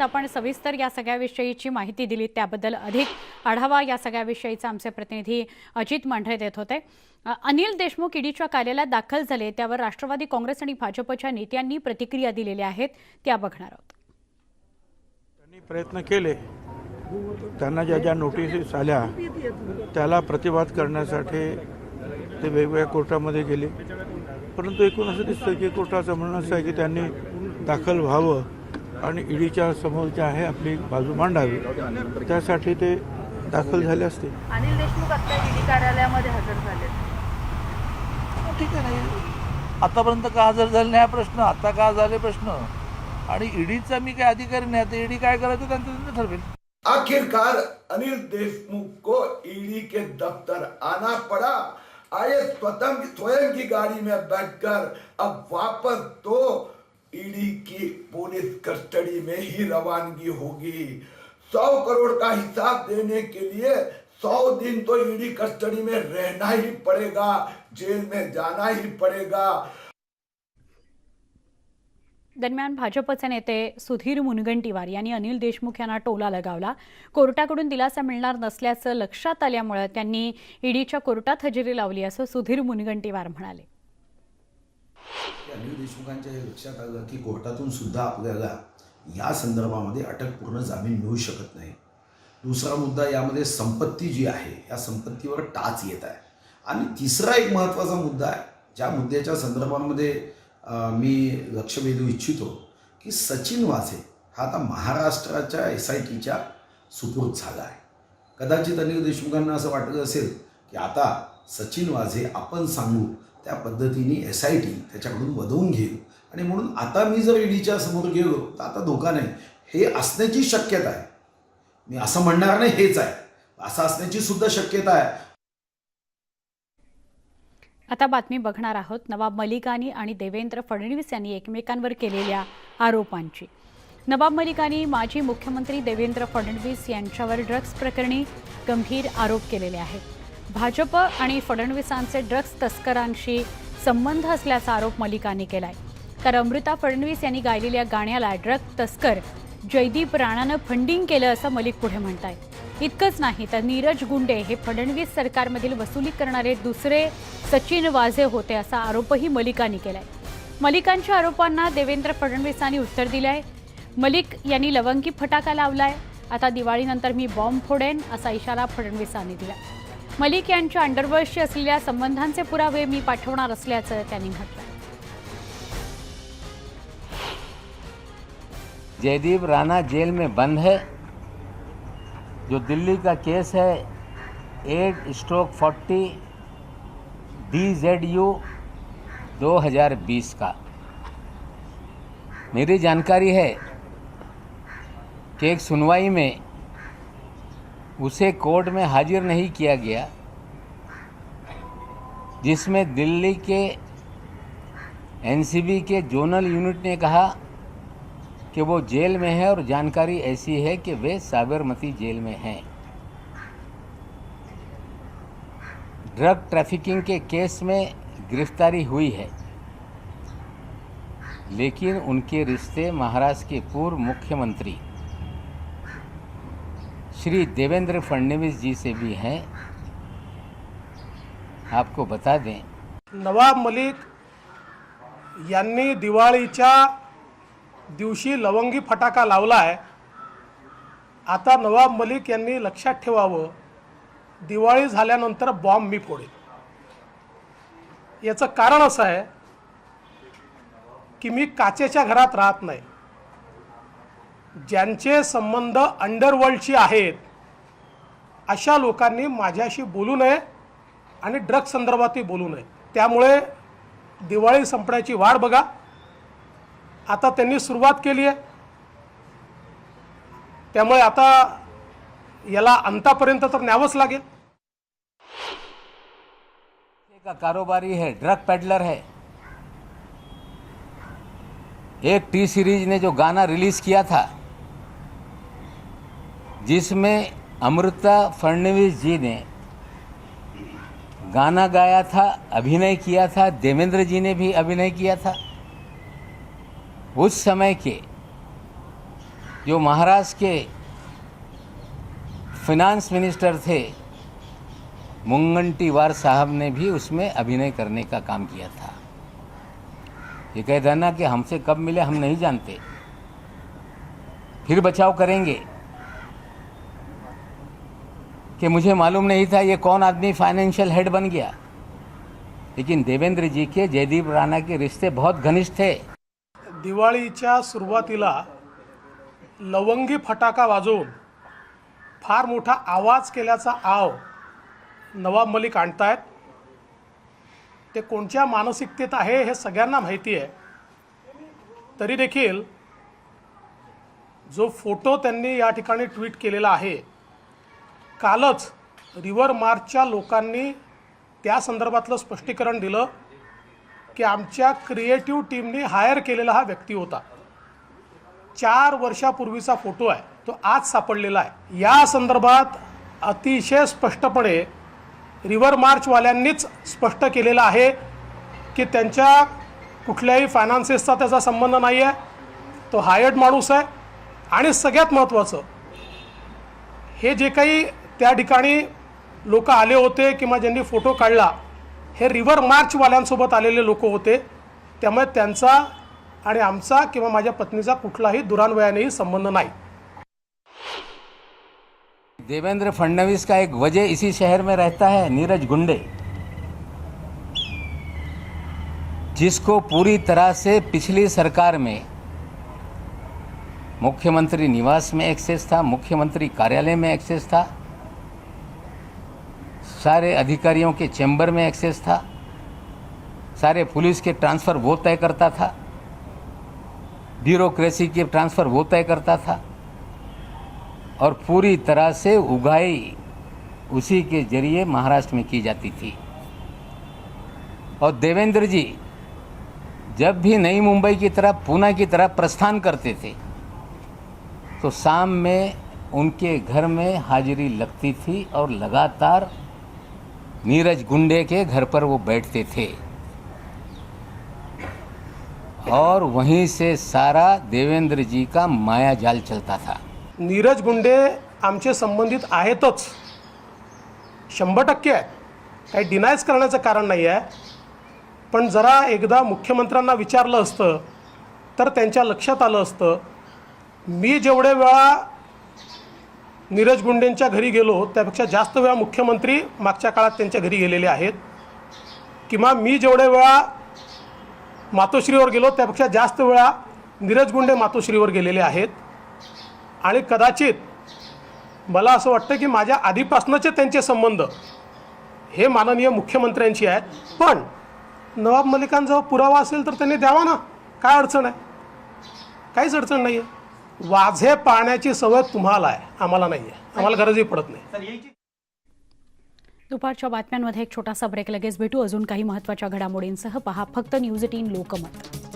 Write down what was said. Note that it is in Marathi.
आपण सविस्तर या सगळ्याविषयीची माहिती दिली. त्याबद्दल अधिक आढावा या सगळ्याविषयीचा आमचे प्रतिनिधी अजित मांढरे देत होते. अनिल देशमुख ईडीच्या कार्यालयात दाखल झाले. त्यावर राष्ट्रवादी काँग्रेस आणि भाजपच्या नेत्यांनी प्रतिक्रिया दिलेल्या आहेत. त्या बघणार आहोत. त्यांनी प्रयत्न केले. त्यांना ज्या ज्या नोटिसेस आल्या त्याला प्रतिवाद करण्यासाठी ते वेगवेगळ्या कोर्टामध्ये गेले. परंतु एकूण असं दिसतं की कोर्टाचं म्हणणं असं आहे की त्यांनी दाखल व्हावं. आणि ईडीच्या समोर जे आहे आपली बाजू मांडावी. त्यासाठी ते दाखल झाले असते. अनिल देशमुख आता ईडी कार्यालयामध्ये हजर झाले ठीक आहे ना. आतापर्यंत का हजर झाले नाही हा प्रश्न? आता का झाले प्रश्न? आणि ईडीचा मी काय अधिकारी नाही आता ईडी काय करायचं त्यांचं त्यांचं ठरवेल. आखिरकार अनिल देशमुख को ईडी के दफ्तर आना पड़ा। आए स्वतंत्र स्वयं की गाड़ी में बैठकर अब वापस तो ईडी की पुलिस कस्टडी में ही रवानगी होगी। सौ करोड़ का हिसाब देने के लिए सौ दिन तो ईडी कस्टडी में रहना ही पड़ेगा जेल में जाना ही पड़ेगा। दरम्यान भाजपचे नेते सुधीर मुनगंटीवार यांनी अनिल देशमुख यांना टोला लगावला. कोर्टाकडून दिलासा मिळणार नसल्याचं लक्षात आल्यामुळे त्यांनी ईडीच्या कोर्टात हजेरी लावली असं सुधीर मुनगंटीवार म्हणाले. की अनिल देशमुखांच्या हे लक्षात आलं की कोर्टातून सुद्धा आपल्याला या संदर्भामध्ये अटकपूर्ण जामीन मिळू शकत नाही. दुसरा मुद्दा यामध्ये संपत्ती जी आहे या संपत्तीवर टाच येत आहे. आणि तिसरा एक महत्त्वाचा मुद्दा आहे ज्या मुद्द्याच्या संदर्भामध्ये मी लक्ष वेधू इच्छितो की सचिन वाझे हा आता महाराष्ट्राच्या एस आय टीच्या सुपूर्द झाला आहे. कदाचित अनिल देशमुखांना असं वाटत असेल की आता सचिन वाझे आपण सांगू त्या पद्धतीने एस आय टी त्याच्याकडून वधवून घेऊ आणि म्हणून आता मी जर ईडीच्या समोर गेलो तर आता धोका नाही. हे असण्याची शक्यता आहे. मी असं म्हणणार नाही हेच आहे. असं असण्याची सुद्धा शक्यता आहे. आता बातमी बघणार आहोत. नवाब मलिकानी आणि देवेंद्र फडणवीस यांनी एकमेकांवर केलेल्या आरोपांची. नवाब मलिकानी माजी मुख्यमंत्री देवेंद्र फडणवीस यांच्यावर ड्रग्ज प्रकरणी गंभीर आरोप केलेले आहेत. भाजप आणि फडणवीसांचे ड्रग्ज तस्करांशी संबंध असल्याचा आरोप मलिकानी केलाय. तर अमृता फडणवीस यांनी गायलेल्या गाण्याला ड्रग तस्कर जयदीप राणानं फंडिंग केलं असं मलिक पुढे म्हणतायत इतकंच नाही तर नीरज गुंडे हे फडणवीस सरकारमधील वसुली करणारे दुसरे सचिन वाझे होते असा आरोपही मलिकांनी केलाय. मलिकांच्या आरोपांना देवेंद्र फडणवीसांनी उत्तर दिलं आहे मलिक यांनी लवंगी फटाका लावलाय. आता दिवाळीनंतर मी बॉम्ब फोडेन असा इशारा फडणवीसांनी दिला. मलिक यांच्या अंडरवर्ल्डशी असलेल्या संबंधांचे पुरावे मी पाठवणार असल्याचं त्यांनी म्हटलं जयदीप राणा जेल में बंद है। जो दिल्ली का केस है eight stroke forty D Z U दो हज़ार बीस का। मेरी जानकारी है कि एक सुनवाई में उसे कोर्ट में हाजिर नहीं किया गया, जिसमें दिल्ली के एनसीबी के जोनल यूनिट ने कहा कि वो जेल में है और जानकारी ऐसी है कि वे साबरमती जेल में हैं। ड्रग ट्रैफिकिंग के केस में गिरफ्तारी हुई है, लेकिन उनके रिश्ते महाराष्ट्र के पूर्व मुख्यमंत्री श्री देवेंद्र फडणवीस जी से भी हैं आपको बता दें। नवाब मलिक यांनी दिवाळीच्या दिवशी लवंगी फटाका लावला आहे. आता नवाब मलिक यांनी लक्षात ठेवावं दिवाळी झाल्यानंतर बॉम्ब मी फोडेल. याचं कारण असं आहे की मी काचेच्या घरात राहत नाही. ज्यांचे संबंध अंडरवर्ल्डशी आहेत अशा लोकांनी माझ्याशी बोलू नये आणि ड्रग संदर्भातही बोलू नये. त्यामुळे दिवाळी संपण्याची वाट बघा. आता त्यांनी सुरुवात केली आहे. त्यामुळे आता याला अंतापर्यंत तर न्यावंच लागेल. का कारोबारी है ड्रग पेडलर है? एक टी सीरीज ने जो गाना रिलीज किया था जिसमें अमृता फडणवीस जी ने गाना गाया था, अभिनय किया था, देवेंद्र जी ने भी अभिनय किया था। उस समय के जो महाराष्ट्र के फिनांस मिनिस्टर थे मुंगंटीवार साहब ने भी उसमें अभिनय करने का काम किया था। ये कहते ना कि हमसे कब मिले हम नहीं जानते। फिर बचाव करेंगे। कि मुझे मालूम नहीं था ये कौन आदमी फाइनेंशियल हेड बन गया। लेकिन देवेंद्र जी के जयदीप राणा के रिश्ते बहुत घनिष्ठ थे। दिवाळीच्या सुरुवातीला लवंगी फटाका वाजवून फार मोठा आवाज केल्याचा आव नवाब मलिक आणतायत. ते कोणत्या मानसिकतेत आहे हे सगळ्यांना माहिती आहे. तरी देखील जो फोटो त्यांनी या ठिकाणी ट्विट केलेला आहे कालच रिव्हर मार्चच्या लोकांनी त्या संदर्भातलं स्पष्टीकरण दिलं की आमच्या क्रिएटिव्ह टीमने हायर केलेला हा व्यक्ती होता. चार वर्षापूर्वीचा फोटो आहे तो आज सापडलेला आहे. या संदर्भात अतिशय स्पष्टपणे रिव्हर मार्चवाल्यांनीच स्पष्ट केलेलं आहे की त्यांच्या कुठल्याही फायनान्सेसचा त्याचा संबंध नाही आहे तो हायर्ड माणूस आहे. आणि सगळ्यात महत्त्वाचं हे जे काही त्या ठिकाणी लोक आले होते किंवा ज्यांनी फोटो काढला हे रिव्हर मार्चवाल्यांसोबत आलेले लोक होते. त्यामुळे त्यांचा आणि आमचा किंवा माझ्या पत्नीचा कुठलाही दुरान्वयानेही संबंध नाही. देवेंद्र फडणवीस का एक वजह इसी शहर में रहता है? नीरज गुंडे। जिसको पूरी तरह से पिछली सरकार में मुख्यमंत्री निवास में एक्सेस था मुख्यमंत्री कार्यालय में एक्सेस था सारे अधिकारियों के चैम्बर में एक्सेस था। सारे पुलिस के ट्रांसफ़र वो तय करता था। ब्यूरोक्रेसी के ट्रांसफ़र वो तय करता था। और पूरी तरह से उगाई उसी के ज़रिए महाराष्ट्र में की जाती थी। और देवेंद्र जी जब भी नई मुंबई की तरफ़ पूना की तरफ़ प्रस्थान करते थे तो शाम में उनके घर में हाजिरी लगती थी और लगातार नीरज गुंडे के घर पर वो बैठते थे। और वहीं से सारा देवेंद्र जी का माया जाल चलता था। नीरज गुंडे आमचे संबंधित आहेतच। शंभर टक्के आहेत काही डिनायच करण्याचं कारण नाही आहे पण जरा एकदा मुख्यमंत्र्यांना विचारलं असतं तर त्यांच्या लक्षात आलं असतं मी जेवढे वेळा नीरज गुंडेंच्या घरी गेलो त्यापेक्षा जास्त वेळा मुख्यमंत्री मागच्या काळात त्यांच्या घरी गेलेले आहेत. किंवा मी जेवढ्या वेळा मातोश्रीवर गेलो त्यापेक्षा जास्त वेळा नीरज गुंडे मातोश्रीवर गेलेले आहेत. आणि कदाचित मला असं वाटतं की माझ्या आधीपासूनचे त्यांचे संबंध हे माननीय मुख्यमंत्र्यांशी आहेत. पण नवाब मलिकांजवळ पुरावा असेल तर त्यांनी द्यावा ना? काय अडचण आहे? काहीच अडचण नाही आहे वाझे पाळण्याची सवय तुम्हाला आहे. आम्हाला नाही आहे आम्हाला गरजही पडत नाही. दुपारच्या बातम्यांमध्ये एक छोटासा ब्रेक लगेच भेटू. अजून काही महत्त्वाच्या घडामोडींसह पहा फक्त न्यूज एटीन लोकमत.